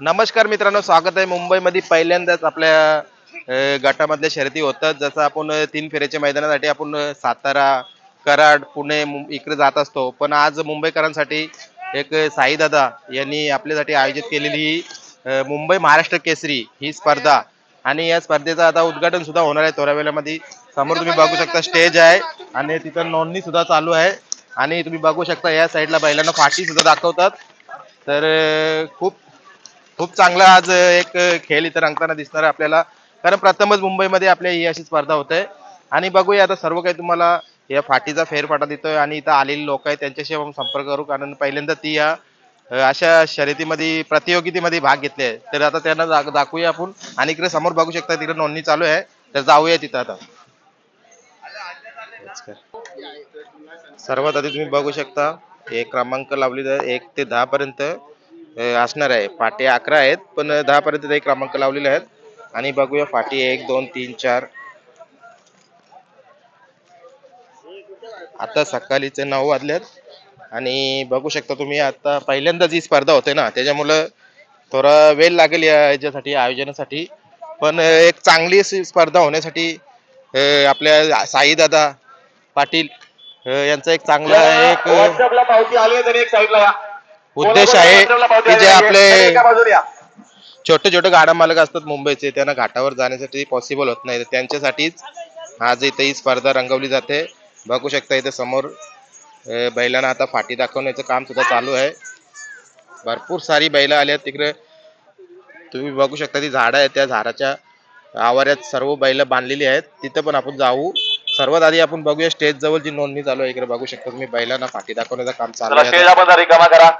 नमस्कार मित्रांनो स्वागत आहे मुंबईमध्ये. पहिल्यांदाच आपल्या गटामधल्या शर्यती होतात. जसं आपण तीन फेऱ्याच्या मैदानासाठी आपण सातारा कराड पुणे इकडे जात असतो. पण आज मुंबईकरांसाठी एक साईदादा यांनी आपल्यासाठी आयोजित केलेली ही मुंबई महाराष्ट्र केसरी ही स्पर्धा. आणि या स्पर्धेचं आता उद्घाटन सुद्धा होणार आहे. थोड्या वेळामध्ये समोर तुम्ही बघू शकता स्टेज आहे. आणि तिथं नोंदणी सुद्धा चालू आहे. आणि तुम्ही बघू शकता या साईडला बैलांना फाटी सुद्धा दाखवतात. तर खूप खूप चांगला आज एक खेळ इथं रंगताना दिसणार आहे आपल्याला. कारण प्रथमच मुंबईमध्ये आपल्या ही अशी स्पर्धा होते. आणि बघूया आता सर्व काही तुम्हाला या फाटीचा फेरफाटा देतोय आणि इथं आलेले लोक आहेत त्यांच्याशी आपण संपर्क करू. कारण पहिल्यांदा ती या अशा शर्यतीमध्ये प्रतियोगितेमध्ये भाग घेतले आहे तर आता त्यांना दाखवूया आपण. आणि इकडे समोर बघू शकता तिकडे नोंदणी चालू आहे. तर जाऊया तिथं आता. सर्वात आधी तुम्ही बघू शकता एक क्रमांक लावले तर एक ते दहा पर्यंत. असणार आहे. फाटे अकरा आहेत पण दहा पर्यंत एक क्रमांक लावलेले आहेत. आणि बघूया फाटी एक दोन तीन चार. आता सकाळीचे नऊ वाजल्यात आणि बघू शकता तुम्ही आता पहिल्यांदाच ही स्पर्धा होते ना. त्याच्यामुळं थोडा वेळ लागेल याच्यासाठी आयोजनासाठी. पण एक चांगली स्पर्धा होण्यासाठी आपल्या साईदादा पाटील यांचा एक चांगला एक उद्देश आहे की जे आपले. छोटे छोटे गाडा मालक असतात मुंबईचे त्यांना घाटावर जाण्यासाठी पॉसिबल होत नाही. त्यांच्यासाठीच आज इथे ही स्पर्धा रंगवली जाते. बघू शकता इथे समोर बैलांना आता फाटी दाखवण्याचं काम सुद्धा चालू आहे. भरपूर सारी बैलं आली आहेत तिकडे. तुम्ही बघू शकता ती झाडं आहेत त्या झाडाच्या आवाऱ्यात सर्व बैलं बांधलेली आहेत. तिथं पण आपण जाऊ. सर्वात आधी आपण बघूया स्टेज जवळ जी नोंदणी चालू आहे इकडे बघू शकता तुम्ही बैलांना फाटी दाखवण्याचं काम चला आहे स्टेज आता. आपण रिकामा करा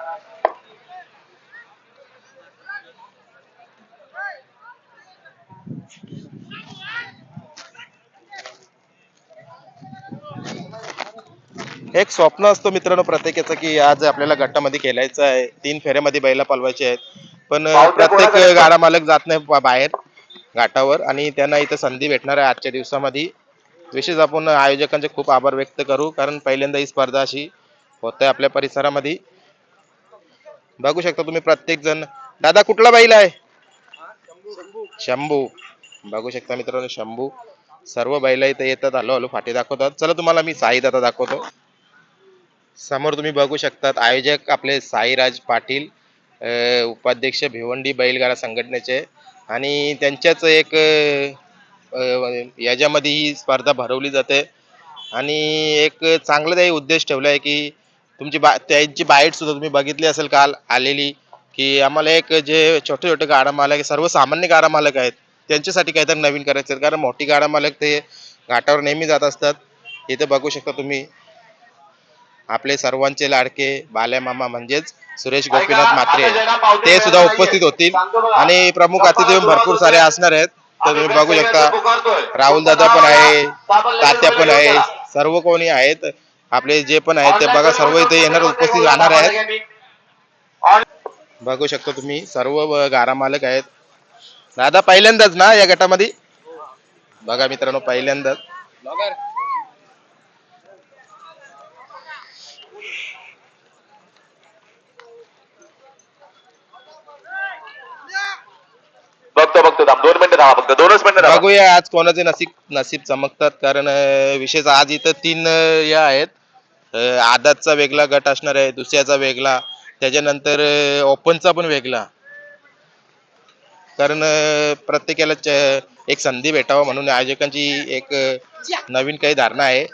एक स्वप्न असतो मित्रांनो प्रत्येकाचं की आज आपल्याला गटामध्ये खेळायचं आहे. तीन फेऱ्यामध्ये बैला पलवायचे आहेत. पण प्रत्येक? गाडा मालक जात नाही बा- बाहेर घाटावर आणि त्यांना इथं संधी भेटणार आहे आजच्या दिवसामध्ये. विशेष आपण आयोजकांचे खूप आभार व्यक्त करू कारण पहिल्यांदा ही स्पर्धा अशी होते आपल्या परिसरामध्ये. बघू शकता तुम्ही प्रत्येक जण दादा कुठला बैल आहे? शंभू. बघू शकता मित्रांनो शंभू. सर्व बैल इथं येतात हलो हलो फाटे दाखवतात. चला तुम्हाला मी साई दादा दाखवतो. समोर तुम्ही बघू शकतात आयोजक आपले साईराज पाटील उपाध्यक्ष भिवंडी बैलगाडा संघटनेचे. आणि त्यांच्याच एक याच्यामध्ये ही स्पर्धा भरवली जाते. आणि एक चांगलं काही उद्देश ठेवला आहे की तुमची बा त्यांची बाईट सुद्धा तुम्ही बघितली असेल काल आलेली की आम्हाला एक जे छोटे छोटे गाडा मालक सर्वसामान्य गाडा मालक आहेत त्यांच्यासाठी काहीतरी नवीन करायचं कारण मोठी गाडा मालक ते घाटावर नेहमी जात असतात. इथे बघू शकता तुम्ही. आपले सर्वांचे लाडके बाल्या मामा म्हणजेच सुरेश गोपीनाथ म्हात्रे ते सुद्धा उपस्थित होतील. आणि प्रमुख अतिथी भरपूर सारे असणार आहेत. तर तुम्ही बघू शकता राहुल दादा पण आहे तात्या पण आहे सर्व कोणी आहेत. आपले जे पण आहेत ते बघा सर्व इथे येणार उपस्थित राहणार आहेत. बघू शकता तुम्ही सर्व गारा मालक आहेत. दादा पहिल्यांदाच ना या गटामध्ये? बघा मित्रांनो पहिल्यांदाच. थांब दोन मिनिटं थांबा फक्त दोनच मिनिटं थांबा. बघूया आज कोणाचे नसीब नसीब चमकतात कारण अं, विशेष आज इथं तीन अं, या आहेत. अं, आदातचा वेगळा गट असणार आहे दुसऱ्याचा वेगळा त्याच्यानंतर अं, ओपनचा पण वेगळा. कारण अं, प्रत्येकाला च- एक संधी भेटावा म्हणून आयोजकांची एक अं, नवीन काही धारणा आहे.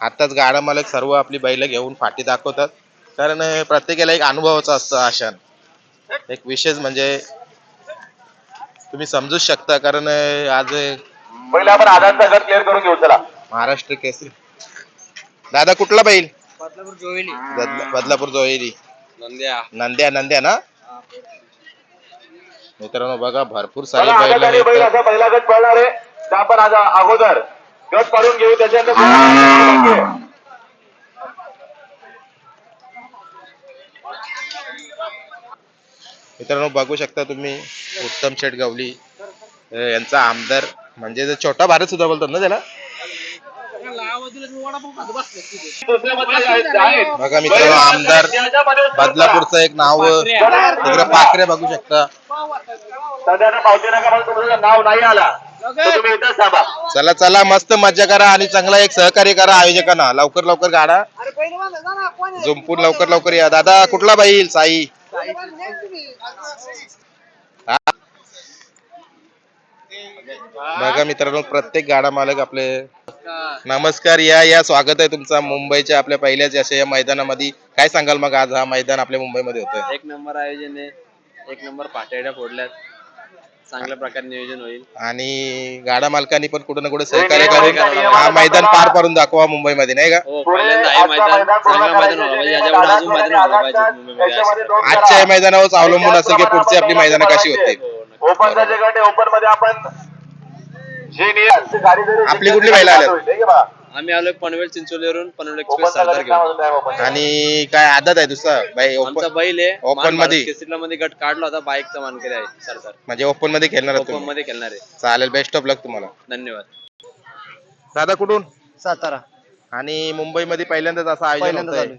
आताच गाडा मालक सर्व आपली बैल घेऊन फाटी दाखवतात. कारण अं, प्रत्येकाला एक अनुभवाचा असतो आशान एक विशेष म्हणजे तुम्ही समजूच शकता कारण अं, आज पहिले आपण आधारचा गट क्लिअर करून घेऊ चला. महाराष्ट्र केसरी. दादा कुठला बैल? बदलापूर बदला- बदलापूर जोहेरी नंद्या. नंद्या नंद्या ना? मित्रांनो बघा भरपूर सारे चला बैल बैल. असा पहिला गट पळणार आहे. त्या आपण आज अगोदर गट काढून घेऊ त्याच्यानंतर मित्रांनो बघू शकता तुम्ही उत्तम शेठ गवली यांचा आमदार म्हणजे जो छोटा भारत सुद्धा बोलतात ना त्याला. बघा मित्रांनो आमदार बदलापूरचं एक नाव तिकडे पाखरे बघू शकता. नाव नाही आला चला चला मस्त मज्जा करा आणि चांगला एक सहकार्य करा आयोजकांना. लवकर लवकर गाडा. झुंपून लवकर लवकर या. दादा कुठला बैल? साई? बघा मित्रांनो प्रत्येक गाडा मालक आपले नमस्कार या या स्वागत आहे तुमचा मुंबईच्या आपल्या पहिल्याच अशा या मैदानामध्ये. काय सांगाल मग आज हा मैदान आपल्या मुंबईमध्ये होतोय? एक नंबर आयोजन आहे. एक नंबर पाट्याड्या फोडल्यात. चांगल्या प्रकारे नियोजन होईल आणि गाडा मालकांनी पण कुठं ना कुठं सहकार्य करून हा मैदान पार पाडून दाखवा मुंबईमध्ये नाही का हो पहिल्यांदा आहे मैदान चांगलं मैदान व्हावं म्हणजे याच्यापुढे अजून मैदान व्हायला पाहिजे मुंबईमध्ये असं. आजच्या या मैदानावर अवलंबून असेल की पुढची आपली मैदानं कशी होतील हो, नक्की. ओपनचा जे गट आहे ओपनमध्ये आपण जे नियम आपली कुठली बैलं आल्यात? ठीक आहे बा. आम्ही आलोय पनवेल चिंचोलीवरून पनवेल एक्सप्रेस सरदार घेऊन. आणि काय आदत आहे दुसरा? बाई आमचा ओपन बैल आहे. ओपन मानमध्ये? भारत केसरीला मध्ये गट काढला होता बाईकचा मानकरी आहे सरदार. म्हणजे ओपनमध्ये खेळणार आहात ओपन तुम्ही मध्ये खेळणार आहे. चालेल बेस्ट ऑफ लक तुम्हाला. धन्यवाद. दादा कुठून? सातारा. आणि मुंबईमध्ये पहिल्यांदाच असं आयोजन पहिल्यांदाच होतंय.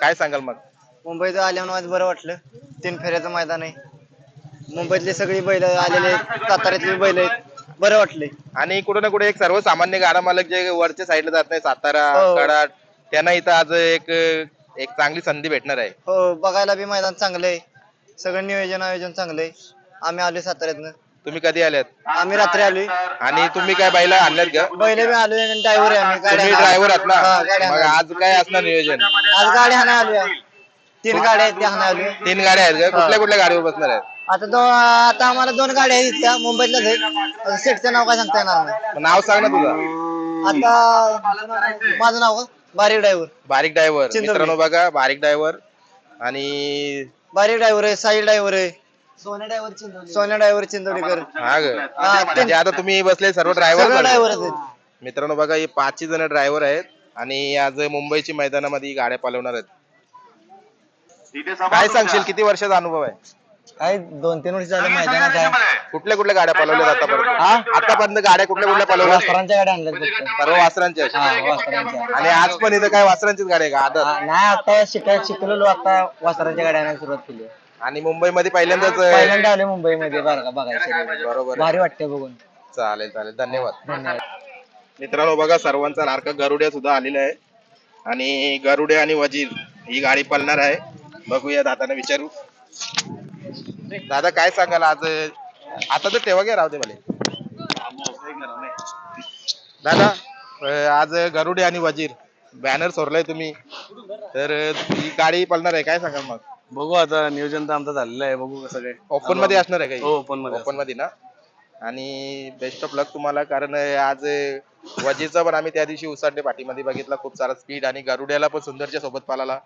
काय सांगाल मग? मुंबईत आल्यावर आज बरं वाटलं. तीन फेऱ्याचं मैदान आहे. मुंबईतले सगळी बैल आलेले आहेत साताऱ्यातली बैल आहेत. बरं वाटले आणि कुठे ना कुठे एक सर्वसामान्य गाडा मालक जे वरच्या साईडला जात नाही सातारा हो. कराड त्यांना इथं आज एक एक चांगली संधी भेटणार आहे. हो बघायला बी मैदान चांगलं आहे सगळं नियोजन आयोजन चांगलं आहे आम्ही आलोय साताऱ्यातनं. तुम्ही कधी आल्यात? आम्ही रात्री आलोय. आणि तुम्ही काय बैला आणल्यात का? बैल बी आलोय आणि ड्रायव्हर आहे आम्ही. तुम्ही ड्रायव्हर आहात हा, ना गाड्या मग हाणायला. आज काय असणार नियोजन? आज गाड्या हाणा आलोय. तीन गाड्या आहेत त्या तीन गाड्या आहेत का? कुठल्या कुठल्या गाडीवर बसणार आहेत? आता दो आता आम्हाला दोन गाड्या आहेत त्या मुंबईतल्याच आहेत. सेटचं नाव काय सांगता येणार नाही. नाव सांग ना तुझं. आता माझं नाव का? बारीक ड्रायव्हर. बारीक ड्रायव्हर. चिंदोली. मित्रांनो बघा बारीक ड्रायव्हर. आणि बारीक ड्रायव्हर आहे साई ड्रायव्हर आहे. Sonya driver Chindoli Sonya driver Chindolikar. हा ग. हा, ते- म्हणजे आता तुम्ही बसले सर्व सगळं ड्रायव्हर ड्रायव्हर आहेत. मित्रांनो बघा हे पाचही जण ड्रायव्हर आहेत. आणि आज मुंबईची मैदानामध्ये ही गाड्या पालवणार आहेत. काय. सांगशील? किती वर्षाचा अनुभव आहे? काय दोन तीन वर्ष झाले मैदानात आहे. कुठल्या कुठल्या गाड्या पलवल्यात आतापर्यंत हा? आतापर्यंत गाड्या कुठल्या कुठल्या पलवल्या? वासरांच्या गाड्या आणल्यात फक्त सर्व वासरांच्या आहेत. वासरांच्या आणि आज पण इथं काय वासरांचीच गाड्या आहे का? आदत? नाही आता शिकाय शिकलेलो आता वासरांच्या गाड्या आणायला सुरुवात केली. आणि मुंबईमध्ये पहिल्यांदाच पहिल्यांदा आले मुंबईमध्ये बरं का बघायचं बरोबर आहे. भारी वाटते बघून. चालेल चालेल. धन्यवाद. धन्यवाद. मित्रांनो बघा सर्वांचा लाडका गरुड्या सुद्धा आलेला आहे. आणि गरुड्या आणि वजीर ही गाडी पळणार आहे. बघूया दादाने विचारू. दादा काय सांगाल आज? आता तर तेव्हा घ्या राहू दे मला दादा अं, आज गरुडे आणि वजीर बॅनर सोडलाय तुम्ही. तर अं, ही गाडी पळणार आहे काय सांगाल मग? बघू आता नियोजन तर आमचं झालेलं आहे बघू कसं काय. ओपनमध्ये असणार आहे हो का ओपनमध्ये ओपनमध्ये ना? आणि बेस्ट ऑफ लक तुम्हाला कारण आज वजीरचा पण आम्ही त्या दिवशी उसाडणे पाठीमध्ये बघितला खूप सारा स्पीड आणि गरुड्याला पण सुंदरच्या सोबत पालाला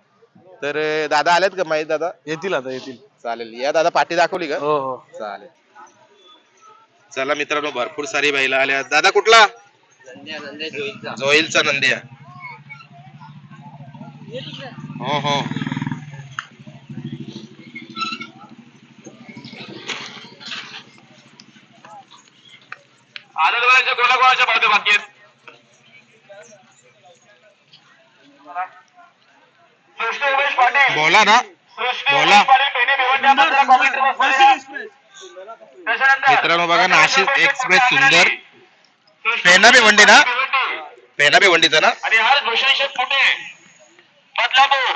तर दादा आलेत का माहीत दादा? येतील आता येतील. चालेल. या दादा पाठी दाखवली का? हो हो. चालेल. चला मित्रांनो भरपूर सारी बैला आल्या. दादा कुठला? जोईलचा नंद्या. हो हो. आनंदवाडीच्या कोणाकोणाच्या बाकी आहेत? बोला ना. बोला. पेने मित्रांनो बघा नाशिक एक्सप्रेस सुंदर. पेना भिवंडी ना? पेना भिवंडीचा ना. आणि हर भूषण फुटे बदलापूर.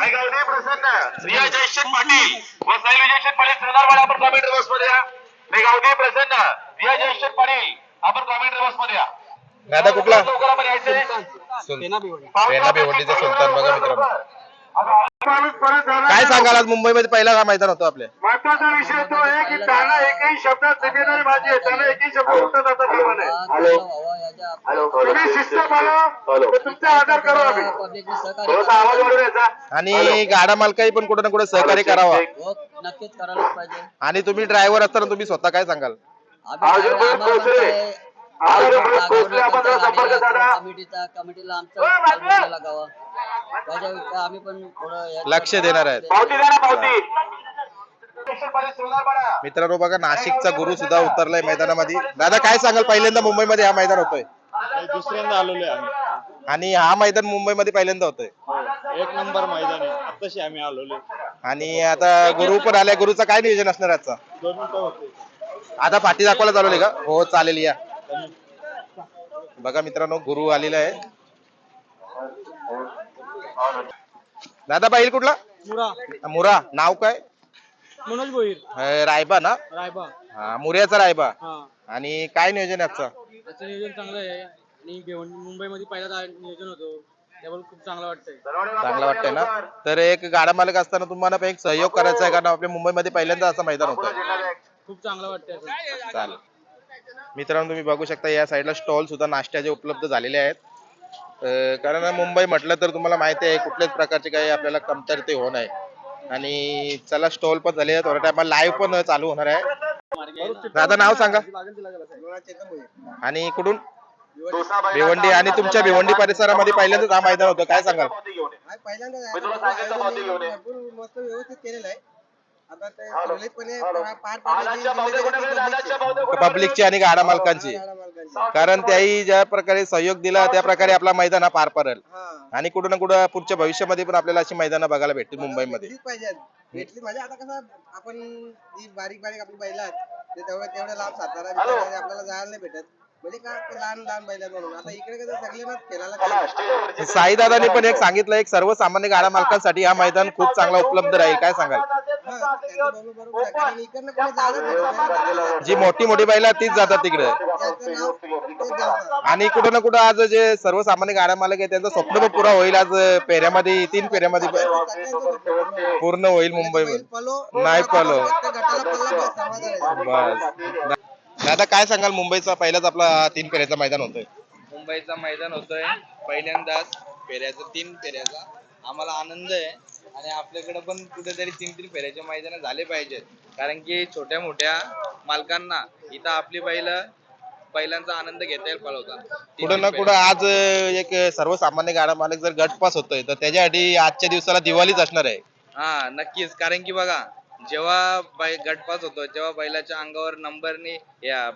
आई गावडे प्रसन्न रिया जयशेठ पाटील. व साई विजयशेठ पाटील. सोनारवाड आपण कॉमेंट्री बॉक्समध्ये या. मी गावडे प्रसन्न. रिया जयशेठ पाटील. आपण कॉमेंट्री बॉक्समध्ये या. दादा कुठला. पेना भिवंडीचा सुलतान. बघा मित्रांनो. काय सांगाल आज मुंबईमध्ये पहिला मैदान होतो आपल्या? महत्त्वाचा विषय तो आहे की त्यांना एकही शब्दात जिम्मेदारी माझी आहे. त्यांना एकही शब्द उत्तर जाता कामा नये. हॅलो. तुम्ही शिस्त पाळा. तर तुमचा आदर करू आम्ही. थोडासा आवाज यायचा. आणि गाडा मालकाही पण कुठे ना कुठे सहकार्य करावा. नक्कीच करायलाच पाहिजे. आणि तुम्ही ड्रायव्हर असताना तुम्ही स्वतः काय सांगाल? आम्ही अजून आम्हाला पोहोचले, जरा कोणत्या संपर्क गाडीला साधा. कमिटीचा कमिटीला आमचा कमिटीला लागावा. त्याच्या आम्ही पण थोडं या- लक्ष देणार आहेत. मित्रांनो बघा नाशिकचा गुरु सुद्धा उतरलाय मैदानामध्ये. दादा काय सांगाल पहिल्यांदा मुंबईमध्ये हा मैदान होतोय? दुसऱ्यांदा आलेलो आहे आम्ही. आणि हा मैदान मुंबईमध्ये पहिल्यांदा होतोय? एक नंबर मैदान आहे. आताशी आम्ही आलोले आणि आता गुरु पण आलाय. गुरुचं काय नियोजन असणार आहे आजचा आता पाठी दाखवायला चालवले का? हो चालेल या. बघा मित्रांनो गुरु आलेला आहे. दादा बैल कुठला? मुरा. मुरा. नाव काय? मनोज भोईर अं, रायबा ना? रायबा. हा मुर्याचा रायबा. हा. आणि काय नियोजन आहे आजचं? त्याचं नियोजन चांगलं आहे. आणि भिवंडी मुंबईमध्ये पहिला नियोजन होतो. त्यामुळे खूप चांगलं वाटतंय. चांगलं वाटतंय ना? तर एक गाडा मालक असताना तुम्हाला पण एक सहयोग करायचा आहे कारण आपल्या मुंबईमध्ये पहिल्यांदा असं मैदान होतं. खूप चांगलं वाटतंय. असं. चालेल. मित्रांनो तुम्ही बघू शकता या साईडला स्टॉल सुद्धा नाश्त्याचे उपलब्ध झालेले आहेत. कारण मुंबई म्हटलं तर तुम्हाला माहिती आहे कुठल्याच प्रकारचे काही आपल्याला कमतरते होत नाही आणि चला स्टॉल पण झाले थोड्या टायमा लाईव्ह पण चालू होणार आहे. दादा नाव सांगा. आणि कुठून? भिवंडी. आणि तुमच्या भिवंडी परिसरामध्ये पहिल्यांदाच हा मैदान होतं. काय सांगाल? पहिल्यांदा मस्त व्यवस्थित केलेलं आहे पब्लिकची आणि गाडा मालकांची कारण त्याही ज्या प्रकारे सहयोग दिला त्या प्रकारे आपला मैदान हा पार पडेल. आणि कुठं ना कुठं पुढच्या भविष्यामध्ये पण आपल्याला अशी मैदानं बघायला भेटतील मुंबईमध्ये. भेटली म्हणजे आता कसं आपण जी बारीक बारीक आपली बैल आहेत ते तेवढं तेवढं लांब सातारा आपल्याला जायला नाही भेटत. म्हणजे. साई दादानी पण एक सांगितलं एक सर्वसामान्य गाडा मालकांसाठी हा मैदान खूप चांगला उपलब्ध राहील. काय सांगाल? जी मोठी मोठी बैल आहेत तीच जातात तिकडे. आणि कुठं ना कुठं आज जे सर्वसामान्य गाडा मालक आहे त्यांचं स्वप्न पण पुरा होईल आज पेऱ्यामध्ये तीन पेऱ्यामध्ये पूर्ण होईल. मुंबईमध्ये पलो. नाही पलो. बस. दादा काय सांगाल मुंबईचा पहिलाच आपला तीन पेऱ्याचा मैदान होतोय? मुंबईचा मैदान होतोय. पहिल्यांदाच फेऱ्याचा तीन फेऱ्याचा. आम्हाला आनंद आहे. आणि आपल्याकडे पण कुठेतरी तीन तीन फेऱ्याचे मैदान झाले पाहिजेत. कारण की छोट्या मोठ्या मालकांना इथं आपली बैल बैलांचा आनंद घेता येईल पळवता. कुठं ना कुठं आज एक सर्वसामान्य गाडा मालक जर गटपास होतोय तर त्याच्यासाठी आजच्या दिवसाला दिवाळीच असणार आहे. हा नक्कीच. कारण की बघा जेव्हा बै गटपास होतो जेव्हा बैलाच्या अंगावर नंबरने या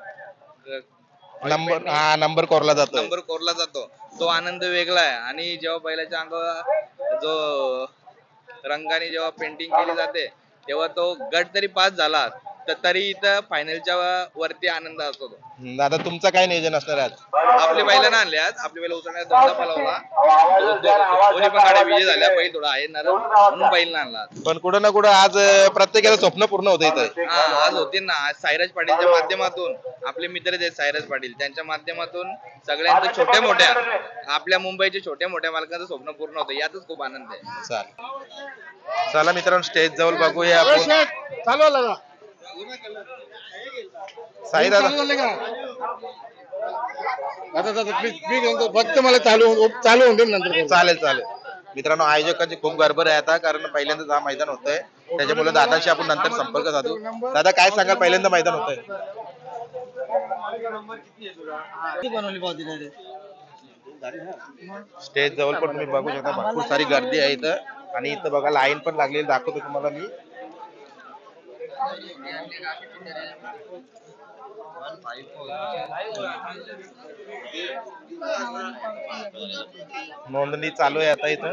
नंबर हा नंबर कोरला जातोय. नंबर कोरला जातो. तो आनंद वेगळा आहे. आणि जेव्हा बैलाच्या अंगावर जो रंगाने जेव्हा पेंटिंग केली जाते तेव्हा तो गट तरी पास झाला. तर तरी इथं फायनलच्या वरती आनंद असतो तो. हम्म, दादा तुमचं काय नियोजन असणार आहे आज? आपली बैल ना आणली आज. आपली बैल उचलण्यात दोनदा दो- दोन्ही पण गाड्या विजय झाल्या. बैल थोडा आहे नरम. म्हणून बैल आणला आज. पण कुठं ना कुठं आज प्रत्येकाचं स्वप्न पूर्ण होत इथं. हा आज होते ना. आज सायराज पाटीलच्या माध्यमातून आपले मित्र आहेत सायराज पाटील. त्यांच्या माध्यमातून सगळ्यांचं छोट्या मोठ्या आपल्या मुंबईच्या छोट्या मोठ्या मालकांचं स्वप्न पूर्ण होतं. यातच खूप आनंद आहे. चला मित्रांनो स्टेज जवळ बघूया आपण. साई दादा फक्त मला चालू चालू होऊन दे नंतर चालेल चालेल. मित्रांनो आयोजकांची खूप गडबड आहे आता कारण पहिल्यांदाच हा मैदान होतंय. त्याच्यामुळे दादाशी आपण नंतर संपर्क साधू. दादा काय सांगाल? पहिल्यांदा मैदान होतंय. स्टेज जवळ पण तुम्ही बघू शकता भरपूर सारी गर्दी आहे इथं. आणि इथं बघा लाईन पण लागलेली दाखवतो तुम्हाला मी. नोंदणी चालू आहे आता इथं.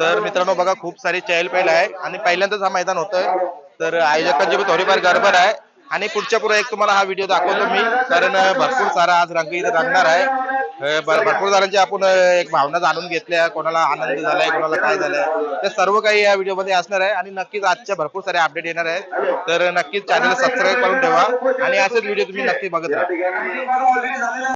तर मित्रांनो बघा खूप सारी चहल पहल आहे. आणि पहिल्यांदाच हा मैदान होतोय. तर आयोजकांची पण थोडीफार गडबड आहे. आणि पुढच्या पुढे एक तुम्हाला हा व्हिडिओ दाखवतो मी. कारण भरपूर सारा आज रंग इथे रंगणार आहे. भरपूर जणांची आपण एक भावना जाणून घेतल्या. कोणाला आनंद झालाय कोणाला काय झालंय. ते सर्व काही या व्हिडिओमध्ये असणार आहे. आणि नक्कीच आजच्या भरपूर सारे अपडेट येणार आहेत. तर नक्कीच चॅनल सबस्क्राईब करून ठेवा. आणि असेच व्हिडिओ तुम्ही नक्की बघत राहा.